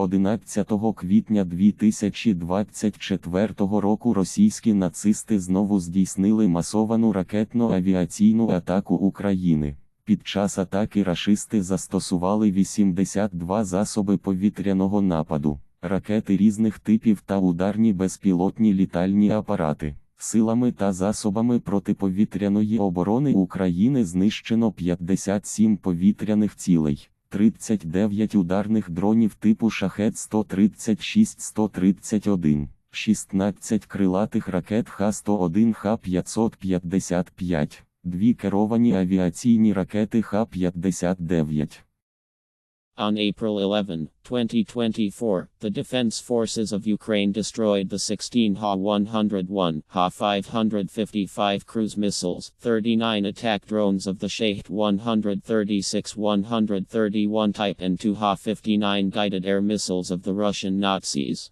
11 квітня 2024 року російські нацисти знову здійснили масовану ракетно-авіаційну атаку України. Під час атаки рашисти застосували 82 засоби повітряного нападу, ракети різних типів та ударні безпілотні літальні апарати. Силами та засобами протиповітряної оборони України знищено 57 повітряних цілей, 39 ударних дронів типу шахет 136-131, 16 крилатих ракет Х-101 Х-555, дві керовані авіаційні ракети Х-59. On April 11, 2024, the Defense Forces of Ukraine destroyed the 16 Ha-101, Ha-555 cruise missiles, 39 attack drones of the Shahed 136-131 type and two Ha-59 guided air missiles of the Russian Nazis.